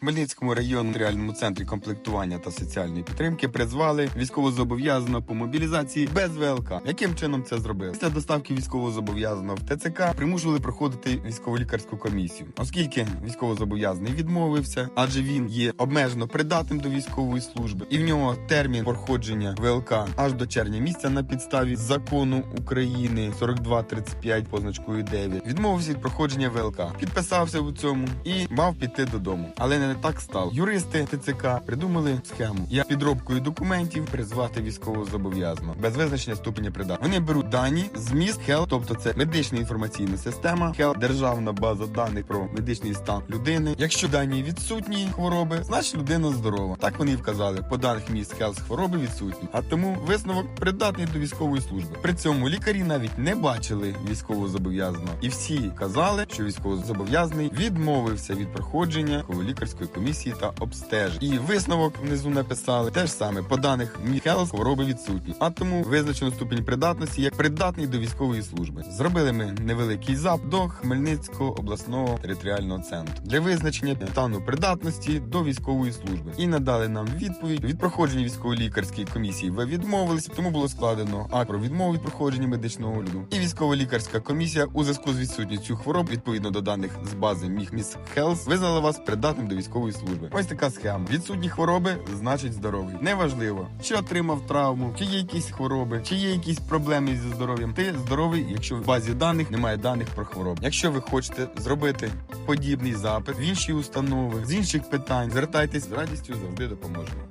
Хмельницькому районному територіальному центрі комплектування та соціальної підтримки призвали військовозобов'язаного по мобілізації без ВЛК. Яким чином це зробили? Після доставки військовозобов'язаного в ТЦК примушували проходити військово-лікарську комісію, оскільки військовозобов'язаний відмовився, адже він є обмежено придатним до військової служби, і в нього термін проходження ВЛК аж до червня місяця на підставі закону України 4235 позначкою 9. Відмовився від проходження ВЛК, підписався у цьому і мав піти додому. Але не так стало. Юристи ТЦК придумали схему як підробкою документів призвати військовозобов'язаного без визначення ступеня придатності. Вони беруть дані з міст HELth, тобто це медична інформаційна система, HELth – державна база даних про медичний стан людини. Якщо дані відсутні хвороби, значить людина здорова. Так вони і вказали. По даних міст HELth хвороби відсутні, а тому висновок придатний до військової служби. При цьому лікарі навіть не бачили військовозобов'язаного, і всі казали, що військовозобов'язаний відмовився від проходження лікарської комісії та обстежень. І висновок внизу написали те ж саме по даних Міхелс хвороби відсутні, а тому визначено ступінь придатності як придатний до військової служби. Зробили ми невеликий запит до Хмельницького обласного територіального центру для визначення стану придатності до військової служби і надали нам відповідь від проходження військово-лікарської комісії. Ви відмовилися, тому було складено акт про відмову від проходження медичного огляду. І військово-лікарська комісія у зв'язку з відсутністю хвороб відповідно до даних з бази Міхміс Хелс визнала вас придатним до військової служби. Ось така схема. Відсутні хвороби значить здоровий. Неважливо, чи отримав травму, чи є якісь хвороби, чи є якісь проблеми зі здоров'ям. Ти здоровий, якщо в базі даних немає даних про хвороби. Якщо ви хочете зробити подібний запит в інші установи з інших питань, звертайтесь з радістю завжди допоможемо.